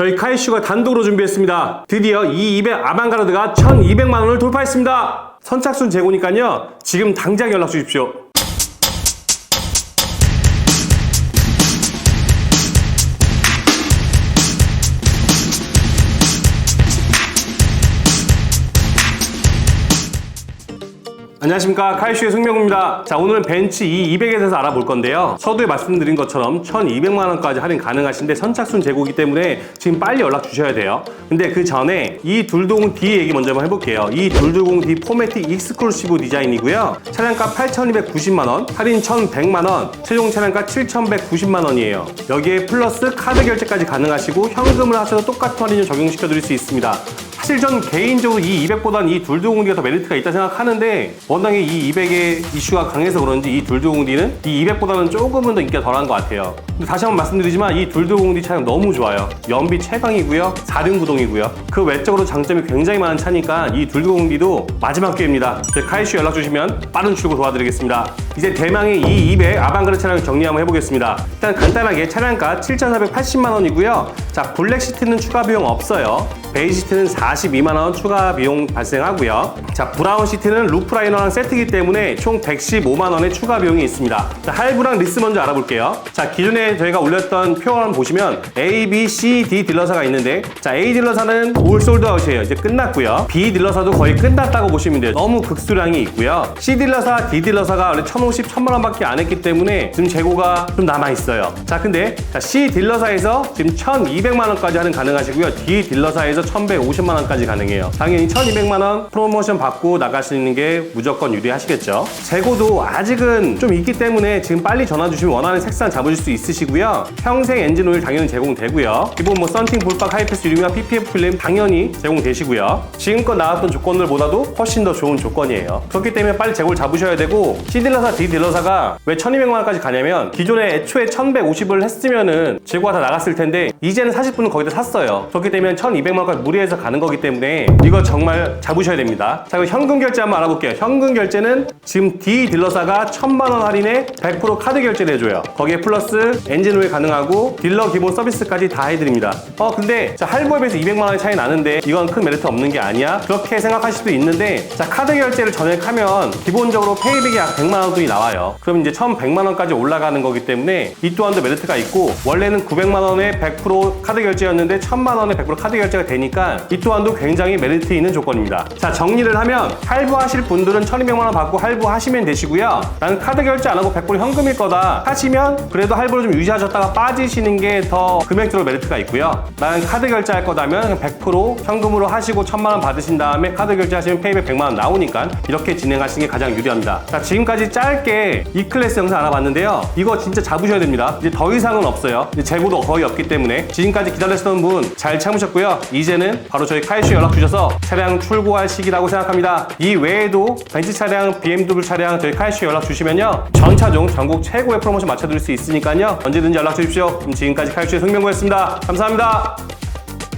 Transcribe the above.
저희 카이슈가 단독으로 준비했습니다. 드디어 이 200 아방가르드가 1200만 원을 돌파했습니다. 선착순 재고니까요. 지금 당장 연락 주십시오. 안녕하십니까. 카이슈의 송명구입니다. 자 오늘은 벤츠 E 200에 대해서 알아볼 건데요. 서두에 말씀드린 것처럼 1200만원까지 할인 가능하신데 선착순 재고기 때문에 지금 빨리 연락 주셔야 돼요. 근데 그 전에 이 둘동 D 얘기 먼저 한번 해볼게요. 이 둘동 D 포매틱 익스클루시브 디자인이고요. 차량가 8290만원 할인 1100만원 최종 차량가 7190만원이에요. 여기에 플러스 카드 결제까지 가능하시고 현금을 하셔도 똑같은 할인을 적용시켜 드릴 수 있습니다 사실 전 개인적으로 이 200보다는 이 둘두공디가 더 메리트가 있다 생각하는데 워낙에 이 200의 이슈가 강해서 그런지 이 둘두공디는 이 200보다는 조금은 더 인기가 덜한 것 같아요. 근데 다시 한번 말씀드리지만 이 둘두공디 차량 너무 좋아요. 연비 최강이고요. 4륜 구동이고요. 그 외적으로 장점이 굉장히 많은 차니까 이 둘두공디도 마지막 기회입니다. 저희 카이슈 연락 주시면 빠른 출고 도와드리겠습니다. 이제 대망의 이 200 아방그르 차량 정리 한번 해보겠습니다. 일단 간단하게 차량가 7,480만 원이고요. 자 블랙 시트는 추가 비용 없어요. 베이 시트는 42만원 추가 비용 발생하고요. 자, 브라운 시트는 루프 라이너랑 세트이기 때문에 총 115만원의 추가 비용이 있습니다. 자, 할부랑 리스 먼저 알아볼게요. 자, 기존에 저희가 올렸던 표를 보시면 A, B, C, D 딜러사가 있는데 자, A 딜러사는 올 솔드아웃이에요. 이제 끝났고요. B 딜러사도 거의 끝났다고 보시면 돼요. 너무 극수량이 있고요. C 딜러사, D 딜러사가 원래 1,050, 1,000만원 밖에 안 했기 때문에 지금 재고가 좀 남아있어요. 자, 근데 자, C 딜러사에서 지금 1,200만원까지 할인 가능하시고요. D 딜러사에서 1,150만 원까지 가능해요. 당연히 1,200만 원 프로모션 받고 나가시는 게 무조건 유리하시겠죠. 재고도 아직은 좀 있기 때문에 지금 빨리 전화 주시면 원하는 색상 잡으실 수 있으시고요. 평생 엔진 오일 당연히 제공되고요. 기본 뭐 썬팅, 볼박, 하이패스 유리와 PPF 필름 당연히 제공되시고요. 지금껏 나왔던 조건들보다도 훨씬 더 좋은 조건이에요. 그렇기 때문에 빨리 재고를 잡으셔야 되고 C 딜러사, D 딜러사가 왜 1,200만 원까지 가냐면 기존에 애초에 1,150을 했으면은 재고가 다 나갔을 텐데 이제는 40분은 거기다 샀어요. 그렇기 때문에 1,200만 원까지 무리해서 가는 거기 때문에 이거 정말 잡으셔야 됩니다. 자, 그럼 현금 결제 한번 알아볼게요. 현금 결제는 지금 D 딜러사가 1,000만 원 할인에 100% 카드 결제를 해줘요. 거기에 플러스 엔진 오일 가능하고 딜러 기본 서비스까지 다 해드립니다. 어, 근데 자, 할부에 비해서 200만 원의 차이 나는데 이건 큰 메리트 없는 게 아니야? 그렇게 생각하실 수도 있는데 자, 카드 결제를 전액하면 기본적으로 페이백이 약 100만 원 돈이 나와요. 그럼 이제 1,100만 원까지 올라가는 거기 때문에 이 또한도 메리트가 있고 원래는 900만 원에 100% 카드 결제였는데 1,000만 원에 100% 카드 결제가 되니 까 이 또한도 굉장히 메리트 있는 조건입니다. 자, 정리를 하면 할부하실 분들은 1,200만 원 받고 할부하시면 되시고요. 나는 카드 결제 안 하고 100% 현금일 거다 하시면 그래도 할부를 좀 유지하셨다가 빠지시는 게 더 금액적으로 메리트가 있고요. 나는 카드 결제할 거다면 100% 현금으로 하시고 1,000만 원 받으신 다음에 카드 결제하시면 페이백 100만 원 나오니까 이렇게 진행하시는 게 가장 유리합니다. 자, 지금까지 짧게 이 클래스 영상 알아봤는데요. 이거 진짜 잡으셔야 됩니다. 이제 더 이상은 없어요. 이제 재고도 거의 없기 때문에 지금까지 기다렸던 분 잘 참으셨고요. 이제는 바로 저희 카이슈 연락 주셔서 차량 출고할 시기라고 생각합니다. 이 외에도 벤츠 차량, BMW 차량 저희 카이슈 연락 주시면요. 전 차종 전국 최고의 프로모션 맞춰드릴 수 있으니까요. 언제든지 연락 주십시오. 그럼 지금까지 카이슈의 송명구였습니다. 감사합니다.